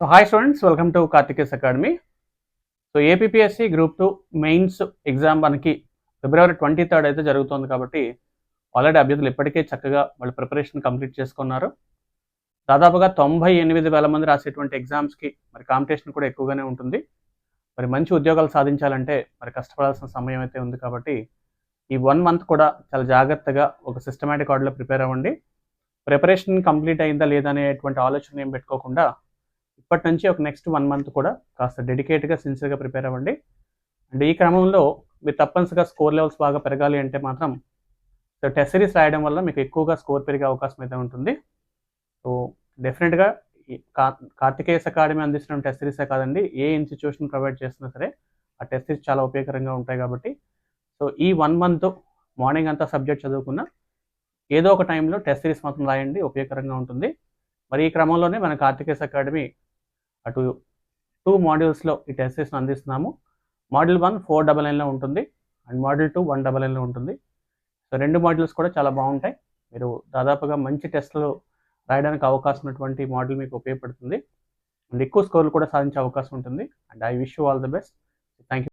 So hi students welcome to Karthikes academy so APSC group two mains exam మనకి February twenty third అయితే జరుగుతుంది కాబట్టి already అభ్యర్థులు ఇప్పటికే చక్కగా వాళ్ళ ప్రిపరేషన్ కంప్లీట్ చేసుకున్నారు. దాదాపుగా తొంభై ఎనిమిది వేల మంది రాసేటువంటి ఎగ్జామ్స్కి మరి కాంపిటీషన్ కూడా ఎక్కువగానే ఉంటుంది. మరి మంచి ఉద్యోగాలు సాధించాలంటే మరి కష్టపడాల్సిన సమయం అయితే ఉంది కాబట్టి ఈ వన్ మంత్ కూడా చాలా జాగ్రత్తగా ఒక సిస్టమేటిక్ ఆర్డర్లో ప్రిపేర్ అవ్వండి. ప్రిపరేషన్ కంప్లీట్ అయిందా లేదా అనేటువంటి ఆలోచన ఏం పెట్టుకోకుండా ఇప్పటి నుంచి ఒక నెక్స్ట్ వన్ మంత్ కూడా కాస్త డెడికేట్గా సిన్సియర్గా ప్రిపేర్ అవ్వండి. అండ్ ఈ క్రమంలో మీరు తప్పనిసరిగా స్కోర్ లెవెల్స్ బాగా పెరగాలి అంటే మాత్రం సో టెస్ట్ సిరీస్ రాయడం వల్ల మీకు ఎక్కువగా స్కోర్ పెరిగే అవకాశం అయితే ఉంటుంది. సో డెఫినెట్గా కార్తికేయస్ అకాడమీ అందిస్తున్న టెస్ట్ సిరీసే కాదండి ఏ ఇన్స్టిట్యూషన్ ప్రొవైడ్ చేసినా సరే ఆ టెస్ట్ సిరీస్ చాలా ఉపయోగకరంగా ఉంటాయి కాబట్టి. సో ఈ వన్ మంత్ మార్నింగ్ అంతా సబ్జెక్ట్ చదువుకున్న ఏదో ఒక టైంలో టెస్ట్ సిరీస్ మాత్రం రాయండి ఉపయోగకరంగా ఉంటుంది. మరి ఈ క్రమంలోనే మన కార్తికేయస్ అకాడమీ అటు టూ మాడ్యూల్స్లో ఈ టెస్ట్ సిరీస్ని అందిస్తున్నాము. మాడ్యూల్ వన్ ఫోర్ డబల్ నైన్లో ఉంటుంది and module two one double నైన్లో ఉంటుంది. సో రెండు మాడ్యూల్స్ కూడా చాలా బాగుంటాయి. మీరు దాదాపుగా మంచి టెస్ట్లు రాయడానికి అవకాశం ఉన్నటువంటి మోడల్ మీకు ఉపయోగపడుతుంది. అండ్ ఎక్కువ స్కోర్లు కూడా సాధించే అవకాశం ఉంటుంది. And I wish you all the best